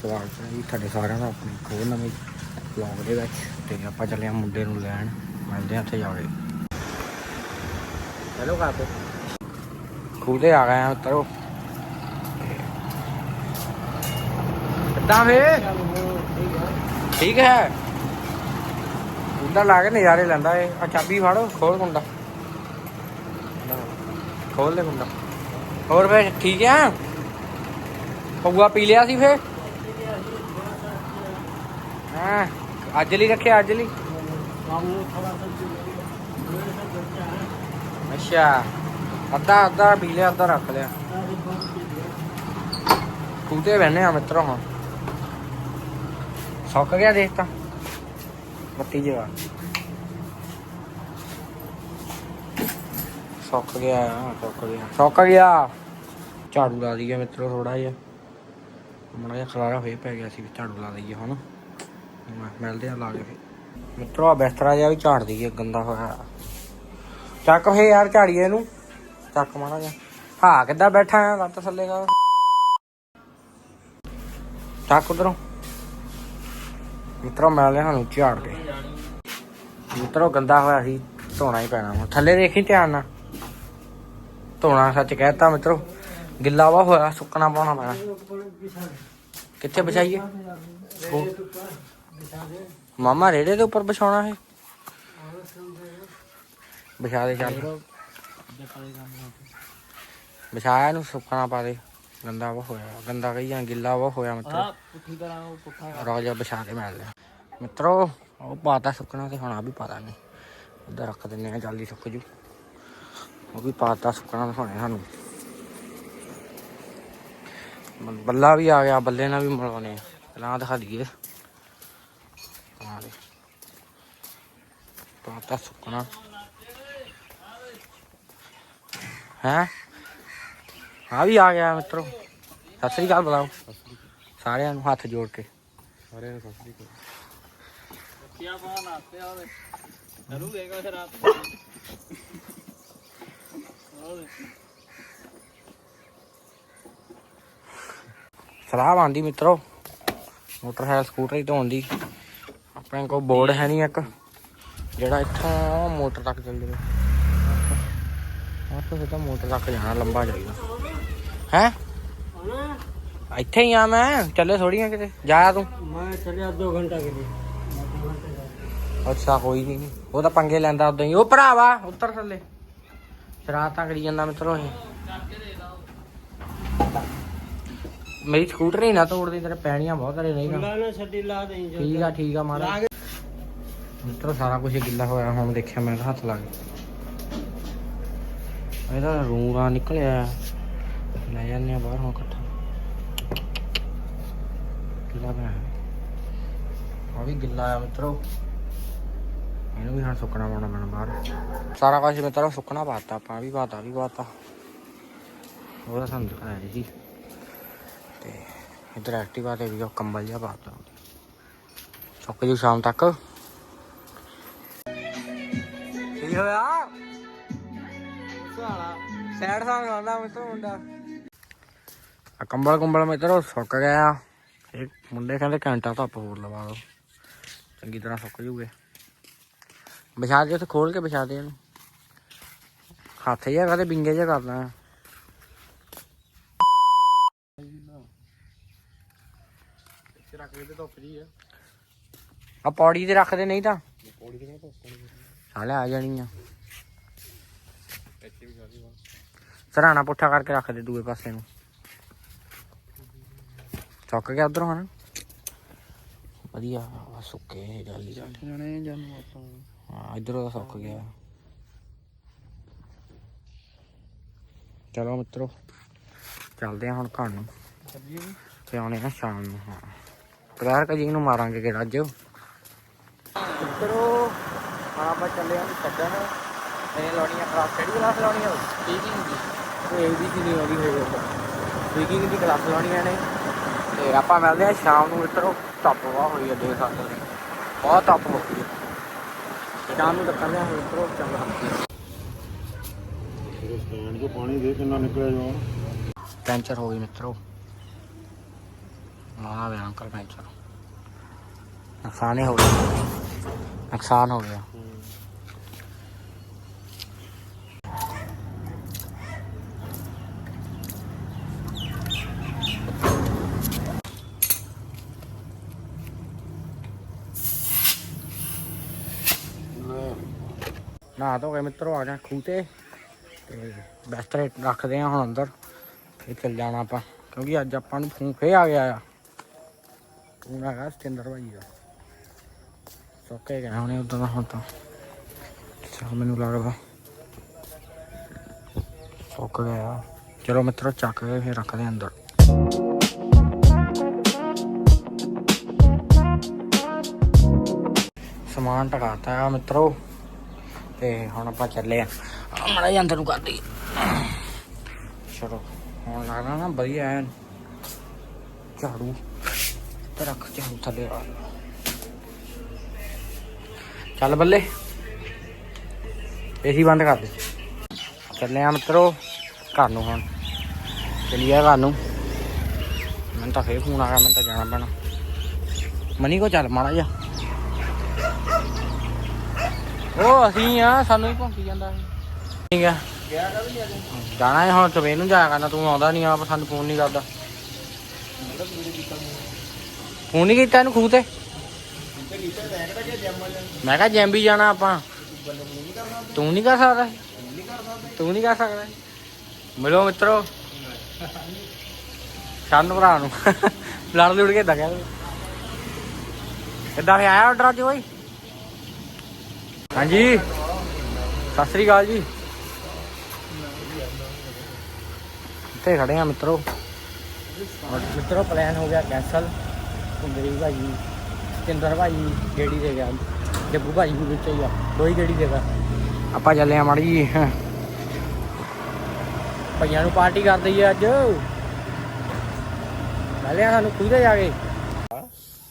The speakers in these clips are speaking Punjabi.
ਸਵਾਗਤ ਹੈ ਜੀ, ਤੁਹਾਡੇ ਸਾਰਿਆਂ ਦਾ ਆਪਣੇ ਖੋਲ ਨਵੇਂ ਵਲੌਗ ਦੇ ਵਿੱਚ, ਤੇ ਆਪਾਂ ਚੱਲੇ ਆ ਮੁੰਡੇ ਨੂੰ ਲੈਣ। ਮਿਲਦੇ ਆ ਉੱਥੇ ਜਾ ਕੇ। ਹੈਲੋ ਕਾਪੇ ਖੂਦੇ ਆ ਗਏ ਆ ਮਿੱਤਰੋ ਕਿੱਦਾਂ ਵੇ ਠੀਕ ਹੈ। ਕੁੰਡਾ ਲਾ ਕੇ ਨਜ਼ਾਰੇ ਲੈਂਦਾ ਏ। ਆ ਚਾਬੀ ਫੜ, ਖੋਲ ਕੁੰਡਾ ਖੋਲ ਦੇ ਕੁੰਡਾ ਹੋਰ ਵੇ ਠੀਕ ਆ ਪਊਆ ਪੀ ਲਿਆ ਸੀ ਫੇ? ਹਾਂ। ਅੱਜ ਲਈ ਰੱਖਿਆ, ਅੱਜ ਲਈ? ਅੱਛਾ। ਅੱਧਾ ਅੱਧਾ ਪੀ ਲਿਆ, ਅੱਧਾ ਰੱਖ ਲਿਆ। ਕੁੱਤੇ ਬਹਿਨੇ ਆ ਮਿੱਤਰੋ ਹਾਂ ਸੁੱਕ ਗਿਆ ਦੇਖ ਤਾਂ। ਬੱਤੀ ਜਵਾ ਸੁੱਕ ਗਿਆ ਸੁੱਕ ਗਿਆ। ਸੁੱਕ ਗਿਆ। ਝਾੜੂ ਲਾ ਦਈਏ ਮਿੱਤਰੋ ਥੋੜਾ ਜਿਹਾ। ਮੜਾ ਜਿਹਾ ਖਲਾਰਾ ਹੋਏ ਪੈ ਗਿਆ ਸੀ ਝਾੜੂ ਲਾ ਦਈਏ ਹੁਣ। ਮੈਂ ਮਿਲਦੇ ਆ ਲਾ ਕੇ ਫਿਰ। ਮਿੱਤਰੋ ਆ ਬਿਸਤਰਾ ਜਿਹਾ ਵੀ ਝਾੜ ਦਈਏ, ਗੰਦਾ ਹੋਇਆ। ਚੱਕ ਫੇ ਯਾਰ ਝਾੜੀਏ ਇਹਨੂੰ। ਚੱਕ ਮਾੜਾ ਜਿਹਾ। ਹਾਂ, ਕਿੱਦਾਂ ਬੈਠਾ ਆ? ਲੱਤ ਥੱਲੇ ਕਰ ਚੱਕ ਉਧਰੋਂ। ਮਿੱਤਰੋ ਮਿਲਦੇ ਸਾਨੂੰ ਝਾੜ ਕੇ। ਮਿੱਤਰੋ, ਗੰਦਾ ਹੋਇਆ ਸੀ, ਧੋਣਾ ਹੀ ਪੈਣਾ ਹੁਣ ਥੱਲੇ ਦੇਖੀ ਧਿਆਨ ਨਾਲ। ਧੋਣਾ ਸੱਚ ਕਹਿਤਾ ਮਿੱਤਰੋ। ਗਿੱਲਾ ਵਾ ਹੋਇਆ, ਸੁੱਕਣਾ ਪਾਉਣਾ ਪੈਣਾ। ਕਿੱਥੇ ਵਿਛਾਈਏ? ਮਾਮਾ ਰੇੜੇ ਦੇ ਉੱਪਰ ਵਿਛਾਉਣਾ ਹੈ ਵਿਛਾ ਦੇ ਚੱਲ। ਵਿਛਾਇਆ ਨੂੰ ਸੁੱਕਣਾ ਪਾ ਦੇ। ਗੰਦਾ ਵਾ ਹੋਇਆ। ਗੰਦਾ ਕਹੀ ਜਾਂ ਗਿੱਲਾ ਵਾ ਹੋਇਆ ਮਿੱਤਰੋ। ਪੁੱਠੀ ਤਰ੍ਹਾਂ ਉਹ ਪੁੱਠਾ ਰੋਜਾ ਵਿਛਾ ਕੇ ਮਿਲ ਲਿਆ। ਮਿੱਤਰੋ ਉਹ ਪਾਤਾ ਸੁੱਕਣਾ ਤੇ ਹੁਣ ਆ ਵੀ ਪਤਾ ਨਹੀਂ ਉਧਰ ਰੱਖ ਦਿੰਨੇ ਆ ਜਲਦੀ ਸੁੱਕ ਜੂ। ਉਹ ਵੀ ਪਾਤਾ ਸੁੱਕਣਾ ਦਿਖਾਉਣੇ ਸਾਨੂੰ। ਬੱਲਾ ਵੀ ਆ ਗਿਆ ਬੱਲੇ ਨਾਲ ਵੀ ਮਿਲਾਉਣੇ ਆ। ਪਹਿਲਾਂ ਦਿਖਾ ਦਈਏ ਆ ਦੇ ਪਾਤਾ ਸੁੱਕਣਾ। ਹੈ? ਆ ਵੀ ਆ ਗਿਆ ਮਿੱਤਰੋ। ਸਤਿ ਸ੍ਰੀ ਅਕਾਲ ਬੁਲਾਓ। ਸਾਰਿਆਂ ਨੂੰ ਹੱਥ ਜੋੜ ਕੇ। ਸਾਰਿਆਂ ਨੂੰ ਆਵੇ ਫਿਰ ਰਾਤ ਸਲਾਹ ਆਂਦੀ ਮਿੱਤਰੋ। ਮੋਟਰਸਾਈਕਲ ਸਕੂਟਰ ਹੀ ਧੋਣ ਦੀ। ਆਪਣੇ ਕੋਲ ਬੋਰਡ ਹੈ ਨਹੀਂ ਇੱਕ। ਜਿਹੜਾ ਇੱਥੋਂ ਮੋਟਰ ਤੱਕ ਚੱਲ ਜਾਵੇ ਆਹ ਤੋਂ ਸਿੱਧਾ ਮੋਟਰ ਤੱਕ ਜਾਣਾ ਲੰਬਾ ਚਾਹੀਦਾ ਹੈ? ਇੱਥੇ ਹੀ ਆ ਮੈਂ ਚੱਲੇ ਥੋੜੀਆਂ ਕਿਤੇ। ਜਾਇਆ ਤੂੰ। ਮੈਂ ਚੱਲਿਆ 2 ਘੰਟਾ ਕੇ ਲਈ। ਅੱਛਾ ਕੋਈ ਨਹੀਂ ਉਹ ਤਾਂ ਪੰਗੇ ਲੈਂਦਾ ਉਦਾਂ ਹੀ। ਉਹ ਭਰਾਵਾ ਉੱਤਰ ਥੱਲੇ। ਸ਼ਰਾਰਤਾਂ ਕਰੀ ਜਾਂਦਾ ਮਿੱਤਰੋ ਇਹ। ਮੇਰੀ ਸਕੂਟਰ ਹੀ ਨਾ ਤੋੜਦੀ ਤੇਰੇ ਪੈਣੀਆਂ ਬਹੁਤ ਤੇਰੇ ਨਹੀਂ ਨਾ ਨਾ ਛੱਡੀ ਲਾ ਦੇਈ ਜੋ ਠੀਕ ਆ ਠੀਕ ਆ ਮਾਰਾ ਮਿੱਤਰ, ਸਾਰਾ ਕੁਝ ਗਿੱਲਾ ਹੋਇਆ, ਹੁਣ ਦੇਖਿਆ ਮੈਂ ਤਾਂ ਹੱਥ ਲਾ ਕੇ। ਇਹਦਾ ਰੂੜਾ ਨਿਕਲਿਆ। ਲੈ ਜਾਂਦੇ ਆ ਬਾਹਰ ਹੁਣ ਇਕੱਠਾ। ਗਿੱਲਾ ਪਿਆ ਆ ਵੀ ਗਿੱਲਾ ਆ ਮਿੱਤਰੋ। ਇਹਨੂੰ ਵੀ ਹੁਣ ਸੁੱਕਣਾ ਪਾਉਣਾ ਪੈਣਾ ਬਾਹਰ। ਸਾਰਾ ਕੁਝ ਮਿੱਤਰੋ, ਸੁੱਕਣਾ ਪਾਤਾ ਆਪਾਂ ਵੀ ਪਾਤਾ ਵੀ ਪਾਤਾ। ਉਹਦਾ ਸਾਨੂੰ ਦਿਖਾਇਆ ਸੀ। ਤੇ ਇਧਰ ਐਕਟਿਵਾ ਤੇ ਵੀ ਉਹ ਕੰਬਲ ਜਿਹਾ ਪਾਤਾ। ਸੁੱਕ ਜੂ ਸ਼ਾਮ ਤੱਕ। ਕੀ ਹੋਇਆ? ਸਾਲਾ। ਸੈਡ ਸਾਂਗ ਆਉਂਦਾ ਮਿੱਤਰ ਮੁੰਡਾ। ਆ ਕੰਬਲ ਕੰਬਲ ਮਿੱਤਰੋ ਸੁੱਕ ਗਿਆ। ਇਹ ਮੁੰਡੇ ਕਹਿੰਦੇ ਘੰਟਾ ਧੁੱਪ ਹੋਰ ਲਵਾ ਦੋ। ਚੰਗੀ ਤਰ੍ਹਾਂ ਸੁੱਕ ਜੂਗੇ। ਵਿਛਾ ਦੇ ਉੱਥੇ ਖੋਲ ਕੇ ਵਿਛਾ ਦੇ ਇਹਨੂੰ। ਹੱਥ ਜਿਹਾ ਕਦੇ ਬਿੰਗੇ ਜਿਹਾ ਕਰਦਾ ਇੱਥੇ ਰੱਖ ਦੇ ਧੁੱਪ ਜੀ ਆ। ਆ ਪੌੜੀ ਤੇ ਰੱਖਦੇ ਨਹੀਂ ਤਾਂ। ਪੌੜੀ ਤੇ ਧੁੱਪ ਸਾਲੇ ਆ ਜਾਣੀ ਆ ਇੱਥੇ ਵੀ ਸਾਰੀ ਵਾ ਸਰਾਣਾ ਪੁੱਠਾ ਕਰਕੇ ਰੱਖ ਦੇ ਦੂਏ ਪਾਸੇ ਨੂੰ। ਸੁੱਕ ਗਿਆ ਉਧਰੋਂ ਹਨ? ਵਧੀਆ ਆ ਸੁੱਕੇ ਜਲਦੀ ਜਲਦੀ ਜਾਣੇ ਜਾਨੂੰ ਆਪਾਂ। ਹਾਂ ਇਧਰੋਂ ਦਾ ਸੁੱਕ ਗਿਆ। ਚਲੋ ਮਿੱਤਰੋ ਚੱਲਦੇ ਆ ਹੁਣ ਘਰ ਨੂੰ। ਤੇ ਆਉਣੇ ਆ ਸ਼ਾਮ ਨੂੰ ਹਾਂ। ਪ੍ਰੈਰ ਕਜੀ ਨੂੰ ਮਾਰਾਂਗੇ ਕਿਹੜਾ ਅੱਜ। ਮਿੱਤਰੋ ਹਾਂ ਆਪਾਂ ਚੱਲੇ ਆ ਛੱਡਣ ਇਹ ਲਾਉਣੀਆਂ ਕਲਾਸ ਕਿਹੜੀ ਕਲਾਸ ਲਾਉਣੀ ਆ ਠੀਕ ਹੀ ਹੁੰਦੀ। ਇਹ ਵੀ ਦੀ ਨਹੀਂ ਆਉਂਦੀ ਹੋਈ ਸਪੀਕਿੰਗ ਦੀ ਕਲਾਸ ਲਾਉਣੀਆਂ ਨੇ। ਤੇ ਆਪਾਂ ਮਿਲਦੇ ਆ ਸ਼ਾਮ ਨੂੰ ਮਿੱਤਰੋ ਧੁੱਪ ਵਾ ਹੋਈ ਆ ਦੇਖ ਸਕਦੇ ਹੋ ਬਹੁਤ ਧੁੱਪ ਹੋ ਗਈ ਹੈ। ਸ਼ਾਮ ਨੂੰ ਟੱਕਰਦੇ ਆ ਮਿੱਤਰੋ ਚੰਗਾ ਫਿਰ ਸਟੈਂਡ 'ਚੋਂ ਪਾਣੀ ਦੇ ਕਿੰਨਾ ਨਿਕਲਿਆ ਜੋ ਪੈਂਚਰ ਹੋ ਗਈ ਮਿੱਤਰੋ। ਮਾਰਾ ਵੇ ਅੰਕਲ ਪੈਂਚਰ। ਨੁਕਸਾਨ ਹੀ ਹੋ ਗਿਆ। ਨੁਕਸਾਨ ਹੋ ਗਿਆ। ਨਾ ਧੋ ਕੇ ਮਿੱਤਰੋ ਆ ਗਿਆ ਖੂਹ ਤੇ। ਤੇ ਬਿਸਤਰੇ ਰੱਖਦੇ ਆ ਹੁਣ ਅੰਦਰ, ਫਿਰ ਚੱਲ ਜਾਣਾ ਆਪਾਂ। ਕਿਉਂਕਿ ਅੱਜ ਆਪਾਂ ਨੂੰ ਫੋਨ ਫੇ ਆ ਗਿਆ ਆ। ਫੋਨ ਹੈਗਾ ਸਤਿੰਦਰ ਭਾਈ ਦਾ। ਸੋਕੇ ਗਏ ਹੁਣੇ ਉਦੋਂ ਦਾ ਹੁਣ ਤਾਂ। ਚਲ ਮੈਨੂੰ ਲੱਗਦਾ। ਸੁੱਕ ਗਿਆ ਚਲੋ ਮਿੱਤਰੋ, ਚੱਕ ਕੇ ਫਿਰ ਰੱਖਦੇ ਅੰਦਰ। ਸਮਾਨ ਟਕਾਤਾ ਆ ਮਿੱਤਰੋ। ਤੇ ਹੁਣ ਆਪਾਂ ਚੱਲੇ ਆ। ਮੜਾ ਜਿਹਾ ਅੰਦਰ ਨੂੰ ਕਰ ਚਲੋ, ਹੁਣ ਲੱਗਦਾ ਨਾ ਵਧੀਆ ਐਨ ਝਾੜੂ ਤੇ ਰੱਖ ਝਾੜੂ ਥੱਲੇ ਆ। ਚੱਲ ਬੱਲੇ, ਏਸੀ ਬੰਦ ਕਰ ਦੇ। ਚੱਲੇ ਆ ਮਿੱਤਰੋ, ਘਰ ਨੂੰ ਹੁਣ। ਚਲੀਏ ਘਰ ਨੂੰ। ਮੈਨੂੰ ਤਾਂ ਫੇਰ ਫੋਨ ਆ ਗਿਆ, ਮੈਨੂੰ ਤਾਂ ਜਾਣਾ ਪੈਣਾ। ਮਨੀ ਕੋ ਚੱਲ ਮਾੜਾ ਜਿਹਾ। ਉਹ ਅਸੀਂ ਆ, ਸਾਨੂੰ ਹੀ ਭੌਂਕੀ ਜਾਂਦਾ ਠੀਕ ਆ। ਜਾਣਾ ਹੁਣ, ਸਵੇਰ ਨੂੰ ਜਾਇਆ ਕਰਨਾ, ਤੂੰ ਆਉਂਦਾ ਨਹੀਂ ਆਪ, ਸਾਨੂੰ ਫੋਨ ਨਹੀਂ ਕਰਦਾ। ਫੋਨ ਨਹੀਂ ਕੀਤਾ ਇਹਨੂੰ ਖੂਹ ਤੇ? ਮੈਂ ਕਿਹਾ ਜੈਮ ਵੀ ਜਾਣਾ ਆਪਾਂ। ਤੂੰ ਨਹੀਂ ਕਰ ਸਕਦਾ? ਤੂੰ ਨਹੀਂ ਕਰ ਸਕਦਾ? ਮਿਲੋ ਮਿੱਤਰੋ। ਸਾਨੂੰ ਭਰਾ ਨੂੰ। ਲੜ ਲੁੜ ਕੇ ਦਗਿਆ ਕਿੱਦਾਂ ਫੇ ਆਇਆ ਆਰਡਰ ਅੱਜ ਓਏ ਹਾਂਜੀ। ਸਤਿ ਸ੍ਰੀ ਅਕਾਲ ਜੀ। ਇੱਥੇ ਖੜੇ ਆ ਮਿੱਤਰੋ। ਮਿੱਤਰੋ ਪਲਾਨ ਹੋ ਗਿਆ ਕੈਂਸਲ ਕੁੰਦਰੀ ਭਾਜੀ ਸਤਿੰਦਰ ਭਾਜੀ ਗੇੜੀ ਦੇ ਗਿਆ। ਜੱਗੂ ਭਾਜੀ ਵੀ ਵਿੱਚ ਹੀ ਆ। ਦੋ ਹੀ ਗੇੜੀ ਦੇਗਾ ਆਪਾਂ ਚੱਲੇ ਆ ਮਾੜੀ ਭਈਆਂ ਨੂੰ ਪਾਰਟੀ ਕਰ ਦਈਏ ਅੱਜ। ਆ ਸਾਨੂੰ ਖੁਦੇ ਜਾ ਕੇ।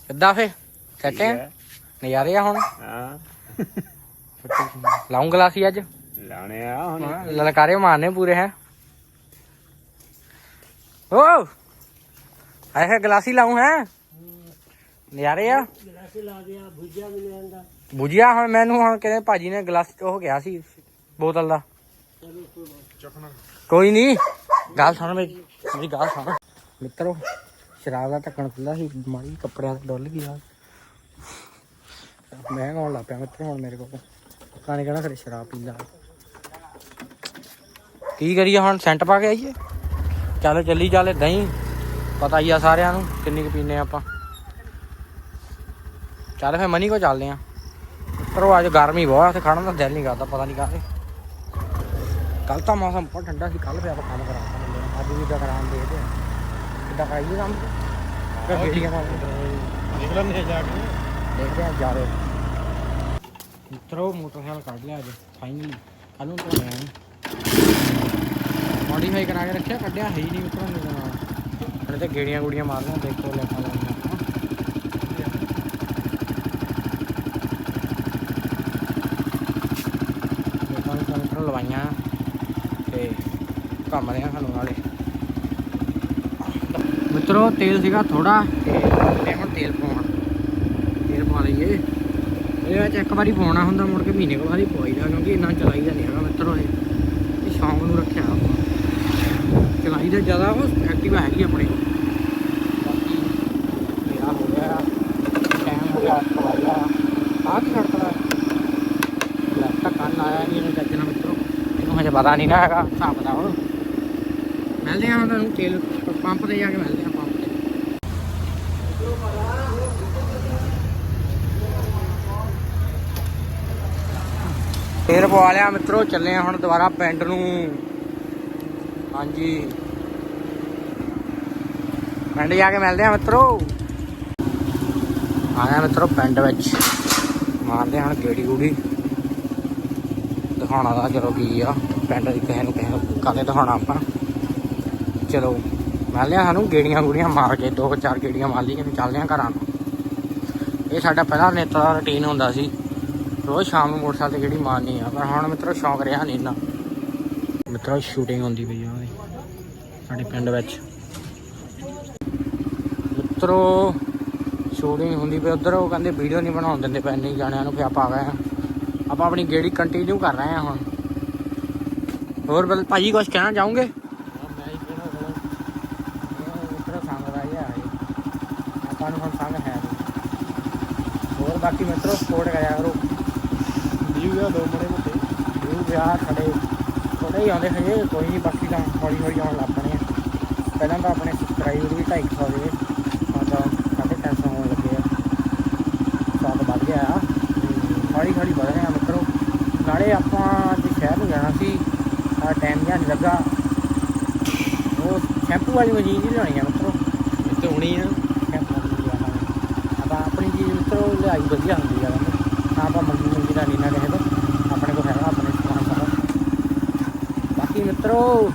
ਕਿੱਦਾਂ ਫੇ? ਸੱਟੇ ਆ ਨਜ਼ਾਰੇ ਆ ਹੁਣ। ਹਾਂ। ਲਾਉਂ ਗਲਾਸੀ ਅੱਜ? ਲਾਣੇ ਆ ਹੁਣ। ਲਲਕਾਰੇ ਮਾਰਨੇ ਪੂਰੇ ਹੈ। ਓ ਆਏ ਗਲਾਸੀ ਲਾਉਂ ਹੈ। ਨਜ਼ਾਰੇ ਆ। ਭੁਜੀਆ ਹੁਣ ਮੈਨੂੰ ਹੁਣ ਕਹਿੰਦੇ ਭਾਜੀ ਨੇ ਗਲਾਸ ਉਹ ਗਿਆ ਸੀ ਬੋਤਲ ਦਾ। ਕੋਈ ਨਹੀਂ ਗੱਲ ਸੁਣ ਮੇਰੀ ਮੇਰੀ ਗੱਲ ਸੁਣ। ਮਿੱਤਰੋ ਸ਼ਰਾਬ ਦਾ ਢੱਕਣ ਖੁੱਲਾ ਸੀ ਮਾਰੀ ਕੱਪੜਿਆਂ ਤੇ ਡੁੱਲ ਗਿਆ। ਮੈਂ ਕੌਣ ਲੱਗ ਪਿਆ ਮਿੱਤਰ ਹੁਣ ਮੇਰੇ ਕੋਲ। ਲੋਕਾਂ ਨੇ ਕਹਿਣਾ ਖਰੇ ਸ਼ਰਾਬ ਪੀਂਦਾ। ਕੀ ਕਰੀਏ ਹੁਣ ਸੈਂਟ ਪਾ ਕੇ ਆਈਏ? ਚੱਲ ਚੱਲੀ ਚੱਲ ਏਦਾਂ ਹੀ ਪਤਾ ਹੀ ਆ ਸਾਰਿਆਂ ਨੂੰ ਕਿੰਨੀ ਕੁ ਪੀਨੇ ਆਪਾਂ। ਚੱਲ ਫੇ ਮਨੀ ਕੋ ਚੱਲਦੇ ਆ। ਪਰ ਅੱਜ ਗਰਮੀ ਬਹੁਤ ਆ ਤੇ ਖੜਨ ਦਾ ਦਿਲ ਨਹੀਂ ਕਰਦਾ ਪਤਾ ਨਹੀਂ ਕਾਹਦੇ। ਕੱਲ ਤਾਂ ਮੌਸਮ ਬਹੁਤ ਠੰਡਾ ਸੀ ਕੱਲ ਫੇ ਆਪਾਂ ਕੰਮ ਕਰਾਂਗੇ। ਅੱਜ ਵੀ ਤਾਂ ਕਰਾਂ ਦੇਖਦੇ ਆ। ਕਿੱਦਾਂ ਕਰਾਈਏ ਕੰਮ? ਮਾਰਦੇ ਦੇਖ ਲੈਣੇ ਜਾ ਕੇ। ਦੇਖਦੇ ਆ ਜਾ ਰਹੇ ਮਿੱਤਰੋ ਮੋਟਰਸਾਈਕਲ ਕੱਢ ਲਿਆ ਅੱਜ ਫਾਈਨਲੀ ਕੱਲ ਨੂੰ ਤੋਂ ਆਇਆ ਮੋਡੀਫਾਈ ਕਰਾ ਕੇ ਰੱਖਿਆ, ਕੱਢਿਆ ਹੈ ਹੀ ਨਹੀਂ ਮਿੱਤਰੋ ਮੇਰੇ ਤਾਂ ਹਲੇ ਤੇ ਗੇੜੀਆਂ ਗੁੜੀਆਂ ਮਾਰਦੇ ਦੇਖੋ ਲੈਖਾ ਲਾਉਂਦੇ ਆਪਾਂ ਲਵਾਈਆਂ ਤੇ ਕੰਮ ਰਿਆ ਸਾਨੂੰ ਨਾਲੇ ਮਿੱਤਰੋ, ਤੇਲ ਸੀਗਾ ਥੋੜਾ ਤੇ ਮੈਂ ਹੁਣ ਤੇਲ ਪਾਉਣਾ। ਤੇਲ ਪਾ ਲਈਏ। ਇਹ ਵਿੱਚ ਇੱਕ ਵਾਰੀ ਪਾਉਣਾ ਹੁੰਦਾ, ਮੁੜ ਕੇ ਮਹੀਨੇ ਕੁ ਬਾਅਦ ਹੀ ਪਵਾਈਦਾ, ਕਿਉਂਕਿ ਇੰਨਾ ਚਲਾਈਦਾ ਨਹੀਂ ਹੈਗਾ ਮਿੱਤਰੋ ਇਹ। ਇਹ ਸ਼ੌਂਕ ਨੂੰ ਰੱਖਿਆ ਆਪਾਂ। ਚਲਾਈਦਾ ਜ਼ਿਆਦਾ, ਉਹ ਐਕਟਿਵਾ ਹੈਗੀ ਆਪਣੀ। ਬਾਕੀ ਮੇਰਾ ਹੋ ਗਿਆ ਟਾਈਮ ਹੋ ਗਿਆ ਪਵਾਈਆ ਆਹ ਕੀ ਖੜਕਦਾ ਲੈਪਟਾਪ ਕੰਨ ਆਇਆ ਨਹੀਂ ਇਹਨੂੰ ਚੱਜਣਾ ਮਿੱਤਰੋ। ਇਹਨੂੰ ਹਜੇ ਪਤਾ ਨਹੀਂ ਨਾ ਹੈਗਾ, ਹਿਸਾਬ ਦਾ ਹੁਣ ਮਿਲਦੇ ਹਾਂ ਤੁਹਾਨੂੰ, ਤੇਲ ਪੰਪ ਤੇ ਜਾ ਕੇ ਮਿਲਦੇ ਹਾਂ ਪੰਪ ਪਵਾ ਲਿਆ ਮਿੱਤਰੋ, ਚੱਲੇ ਆ ਹੁਣ ਦੁਬਾਰਾ ਪਿੰਡ ਨੂੰ। ਹਾਂਜੀ। ਪਿੰਡ ਜਾ ਕੇ ਮਿਲਦੇ ਆ ਮਿੱਤਰੋ। ਆਇਆ ਗਿਆ ਮਿੱਤਰੋ ਪਿੰਡ ਵਿੱਚ। ਮਾਰਦੇ ਹਾਂ ਹੁਣ ਗੇੜੀ ਗੂੜੀ। ਦਿਖਾਉਣਾ ਦਾ ਚਲੋ ਕੀ ਆ, ਪਿੰਡ ਦੀ ਕਿਸੇ ਨੂੰ ਕਿਸੇ ਨੂੰ ਕਾਲੇ ਦਿਖਾਉਣਾ ਆਪਾਂ। ਚਲੋ, ਮਿਲਦੇ ਆ ਸਾਨੂੰ ਗੇੜੀਆਂ ਗੂੜੀਆਂ ਮਾਰ ਕੇ, ਦੋ ਚਾਰ ਗੇੜੀਆਂ ਮਾਰ ਲਈ ਚੱਲਦੇ ਆ ਘਰਾਂ ਨੂੰ। ਇਹ ਸਾਡਾ ਪਹਿਲਾ ਨੇਤਾ ਦਾ ਰੁਟੀਨ ਹੁੰਦਾ ਸੀ। ਰੋਜ਼ ਸ਼ਾਮ ਨੂੰ ਮੋਟਰਸਾਈਕਲ ਤੇ ਗੇੜੀ ਮਾਰਨੀ ਆ, ਪਰ ਹੁਣ ਮਿੱਤਰੋ ਸ਼ੌਂਕ ਰਿਹਾ ਨਹੀਂ ਨਾ ਮਿੱਤਰੋ ਸ਼ੂਟਿੰਗ ਹੁੰਦੀ ਪਈ ਆ ਸਾਡੇ ਪਿੰਡ ਵਿੱਚ। ਮਿੱਤਰੋ ਸ਼ੂਟਿੰਗ ਹੁੰਦੀ ਪਈ ਉਧਰ ਉਹ ਕਹਿੰਦੇ ਵੀਡੀਓ ਨਹੀਂ ਬਣਾਉਣ ਦਿੰਦੇ ਪਏ ਨਹੀਂ ਜਾਣਿਆਂ ਨੂੰ ਫਿਰ ਆਪਾਂ ਆ ਗਏ ਹਾਂ। ਆਪਾਂ ਆਪਣੀ ਗੇੜੀ ਕੰਟੀਨਿਊ ਕਰ ਰਹੇ ਹਾਂ ਹੁਣ। ਹੋਰ ਬਲ, ਭਾਜੀ ਕੁਝ ਕਹਿਣਾ ਚਾਹੋਗੇ? ਮੈਂ ਹੁਣ ਸੰਗ ਹੈ ਹੋਰ ਬਾਕੀ ਮਿੱਤਰੋ ਸਪੋਰਟ ਕਰਿਆ ਕਰੋ। ਆ ਦੋ ਮੜੇ ਮੋਟੇ ਵਿਊ ਵਿਆਹ ਖੜੇ ਥੋੜੇ ਹੀ ਆਉਂਦੇ ਹਜੇ ਕੋਈ ਨਹੀਂ ਬਾਕੀ ਤਾਂ ਹੌਲੀ ਹੌਲੀ ਆਉਣ ਲੱਗ ਪਣੇ ਆ। ਪਹਿਲਾਂ ਤਾਂ ਆਪਣੇ ਸਬਸਕ੍ਰਾਈਬਰ ਵੀ 250 ਦੇ ਹੁਣ ਤਾਂ ਸਾਢੇ ਤਿੰਨ ਸੌ ਹੋਣ ਲੱਗੇ ਆ। ਸਾਲ ਵੱਧ ਗਿਆ ਆ। ਹੌਲੀ ਹੌਲੀ ਵਧ ਰਹੇ ਆ ਮਿੱਤਰੋ। ਨਾਲੇ ਆਪਾਂ ਅੱਜ ਸ਼ਹਿਰ ਨੂੰ ਜਾਣਾ ਸੀ ਆ ਟਾਈਮ ਜਿਹਾ ਨਹੀਂ ਲੱਗਾ। ਉਹ ਸ਼ੈਂਪੂ ਵਾਲੀ ਮਸ਼ੀਨ ਹੀ ਲਿਆਉਣੀ ਆ ਮਿੱਤਰੋ। ਇੱਥੇ ਹੁਣੀ ਆ। ਆਪਾਂ ਆਪਣੀ ਚੀਜ਼ ਮਿੱਤਰੋ ਲਿਆਈ ਵਧੀਆ ਹੁੰਦੀ ਆ। ਆਪਾਂ ਮੰਗੀ ਮੰਗੀ ਦਾ ਨਹੀਂ ਨਾ ਕਿਸੇ ਤੋਂ ਆਪਣੇ ਕੋਲ ਹੈਗਾ ਆਪਣੇ ਸਮਾਨ ਸਾਰਾ